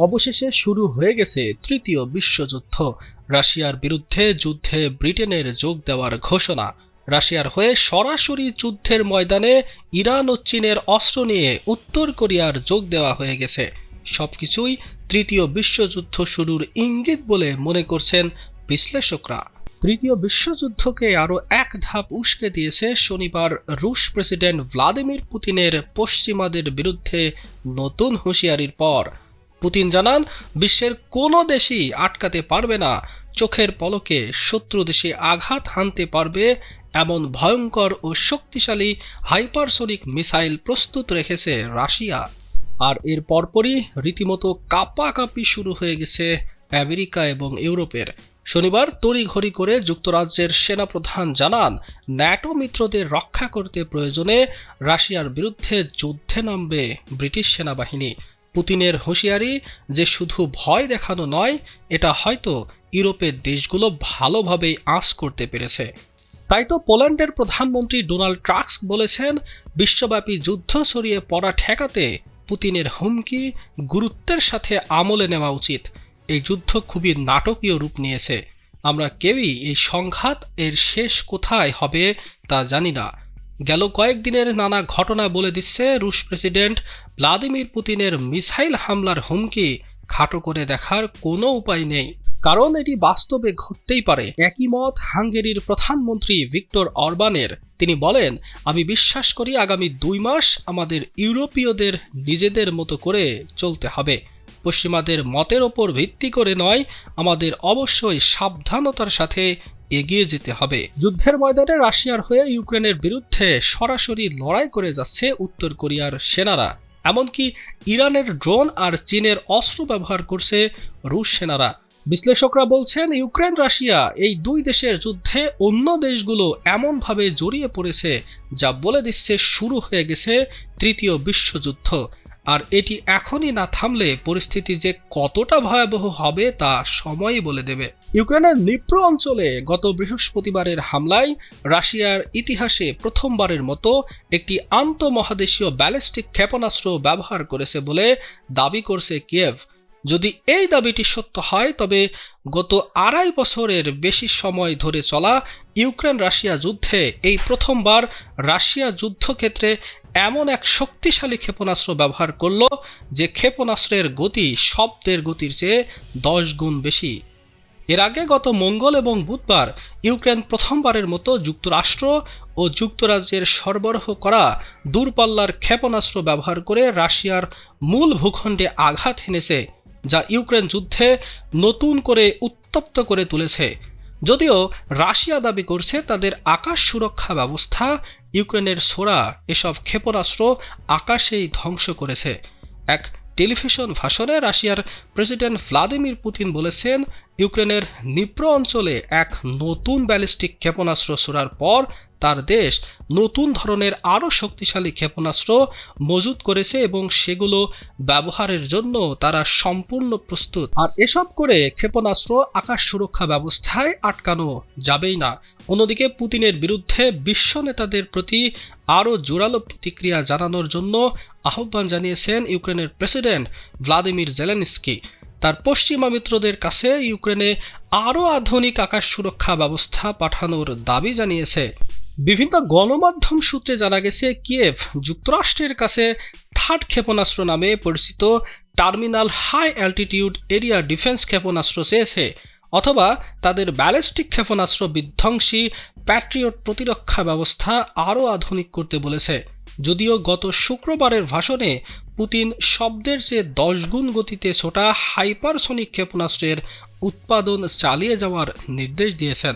অবশেষে শুরু হয়ে গেছে তৃতীয় বিশ্বযুদ্ধ। রাশিয়ার বিরুদ্ধে যুদ্ধে ব্রিটেনের যোগ দেওয়ার ঘোষণা। রাশিয়ার হয়ে সরাসরি যুদ্ধের ময়দানে ইরান ও চীনের অস্ত্র নিয়ে উত্তর কোরিয়ার যোগ দেওয়া হয়ে গেছে। সবকিছুই তৃতীয় বিশ্বযুদ্ধ শুরুর ইঙ্গিত বলে মনে করছেন বিশ্লেষকরা। তৃতীয় বিশ্বযুদ্ধকে আরও এক ধাপ উস্কে দিয়েছে শনিবার রুশ প্রেসিডেন্ট ভ্লাদিমির পুতিনের পশ্চিমাদের বিরুদ্ধে নতুন হুঁশিয়ারির পর। পুতিন জানান, বিশ্বের কোনো দেশই আটকাতে পারবে না। চোখের পলকে শত্রু দেশে আঘাত হানতে পারবে এমন ভয়ঙ্কর ও শক্তিশালী হাইপারসোনিক মিসাইল প্রস্তুত রেখেছে রাশিয়া। আর এর পরপরই রীতিমতো কাপাকাপি শুরু হয়ে গেছে আমেরিকা এবং ইউরোপের। শনিবার তড়িঘড়ি করে যুক্তরাজ্যের সেনাপ্রধান জানান, ন্যাটো মিত্রদের রক্ষা করতে প্রয়োজনে রাশিয়ার বিরুদ্ধে যুদ্ধে নামবে ব্রিটিশ সেনাবাহিনী। পুতিনের হুঁশিয়ারি যে শুধু ভয় দেখানো নয়, এটা হয়তো ইউরোপের দেশগুলো ভালোভাবেই আঁচ করতে পেরেছে। তাই তো পোল্যান্ডের প্রধানমন্ত্রী ডোনাল্ড ট্রাস্ক বলেছেন, বিশ্বব্যাপী যুদ্ধ ছড়িয়ে পড়া ঠেকাতে পুতিনের হুমকি গুরুত্বের সাথে আমলে নেওয়া উচিত। এই যুদ্ধ খুবই নাটকীয় রূপ নিয়েছে। আমরা কেউই এই সংঘাত এর শেষ কোথায় হবে তা জানি না। গেল কয়েকদিনের নানা ঘটনা বলে দিচ্ছে রুশ প্রেসিডেন্ট ভ্লাদিমির পুতিনের মিসাইল হামলার হুমকি। খাটো করে দেখার কোনো উপায় নেই। কারণ এটি বাস্তবে ঘটতেই পারে। একই মত হাঙ্গেরির প্রধানমন্ত্রী ভিক্টর অরবানের। তিনি বলেন, আমি বিশ্বাস করি আগামী দুই মাস আমাদের ইউরোপীয়দের নিজেদের মতো করে চলতে হবে। পশ্চিমাদের মতের ওপর ভিত্তি করে নয়, আমাদের অবশ্যই সাবধানতার সাথে এগিয়ে যেতে হবে। যুদ্ধের ময়দানে রাশিয়ার হয়ে ইউক্রেনের বিরুদ্ধে সরাসরি লড়াই করে যাচ্ছে উত্তর কোরিয়ার সেনারা। এমনকি ইরানের ড্রোন আর চীনের অস্ত্র ব্যবহার করছে রুশ সেনারা। বিশ্লেষকরা বলছেন, ইউক্রেন, রাশিয়া এই দুই দেশের যুদ্ধে অন্য দেশগুলো এমনভাবে জড়িয়ে পড়েছে, যা বলে দিচ্ছে শুরু হয়ে গেছে তৃতীয় বিশ্বযুদ্ধ। আর এটি এখনই না থামলে পরিস্থিতি যে কতটা ভয়াবহ হবে তা সময়ই বলে দেবে। ইউক্রেনের নিপ্র অঞ্চলে গত বৃহস্পতিবারের হামলায় রাশিয়ার ইতিহাসে প্রথমবারের মতো একটি আন্তঃমহাদেশীয় ব্যালিস্টিক ক্ষেপণাস্ত্র ব্যবহার করেছে বলে দাবি করছে কিয়েভ। যদি এই দাবিটি সত্য হয়, তবে গত আড়াই বছরের বেশি সময় ধরে চলা ইউক্রেন রাশিয়া যুদ্ধে এই প্রথমবার রাশিয়া যুদ্ধক্ষেত্রে এমন এক শক্তিশালী ক্ষেপণাস্ত্র ব্যবহার করল যে ক্ষেপণাস্ত্রের গতি শব্দের গতির চেয়ে দশ গুণ বেশি। এর আগে গত মঙ্গল এবং বুধবার ইউক্রেন প্রথমবারের মতো যুক্তরাষ্ট্র ও যুক্তরাজ্যের সরবরাহ করা দূরপাল্লার ক্ষেপণাস্ত্র ব্যবহার করে রাশিয়ার মূল ভূখণ্ডে আঘাত হেনেছে, যা ইউক্রেন যুদ্ধে নতুন করে উত্তপ্ত করে তুলেছে। যদিও রাশিয়া দাবি করছে তাদের আকাশ সুরক্ষা ব্যবস্থা, ইউক্রেনের সোরা, এসব ক্ষেপণাস্ত্র আকাশেই ধ্বংস করেছে। এক টেলিভিশন ভাষণে রাশিয়ার প্রেসিডেন্ট ভ্লাদিমির পুতিন বলেছেন ইউক্রেনের নিপ্র অঞ্চলে এক নতুন ব্যালিস্টিক ক্ষেপণাস্ত্র ছোড়ার পর তার দেশ নতুন ধরনের আরও শক্তিশালী ক্ষেপণাস্ত্র মজুত করেছে এবং সেগুলো ব্যবহারের জন্য তারা সম্পূর্ণ প্রস্তুত। আর এসব করে ক্ষেপণাস্ত্র আকাশ সুরক্ষা ব্যবস্থায় আটকানো যাবেই না। অন্যদিকে পুতিনের বিরুদ্ধে বিশ্ব নেতাদের প্রতি আরও জোরালো প্রতিক্রিয়া জানানোর জন্য আহ্বান জানিয়েছেন ইউক্রেনের প্রেসিডেন্ট ভ্লাদিমির জেলেনস্কি। তার পশ্চিমা মিত্রদের কাছে ইউক্রেনে আরও আধুনিক আকাশ সুরক্ষা ব্যবস্থা পাঠানোর দাবি জানিয়েছে। বিভিন্ন গণমাধ্যম সূত্রে জানা গেছে, কিয়েভ যুক্তরাষ্ট্রের কাছে থার্ড ক্ষেপণাস্ত্র নামে পরিচিত terminal high altitude area defence ক্ষেপণাস্ত্র চেয়েছে, অথবা তাদের ব্যালিস্টিক ক্ষেপণাস্ত্র বিধ্বংসী প্যাট্রিয়ট প্রতিরক্ষা ব্যবস্থা আরও আধুনিক করতে বলেছে। যদিও গত শুক্রবারের ভাষণে পুতিন শব্দের চেয়ে দশগুণ গতিতে ছোটা হাইপারসনিক ক্ষেপণাস্ত্রের উৎপাদন চালিয়ে যাওয়ার নির্দেশ দিয়েছেন।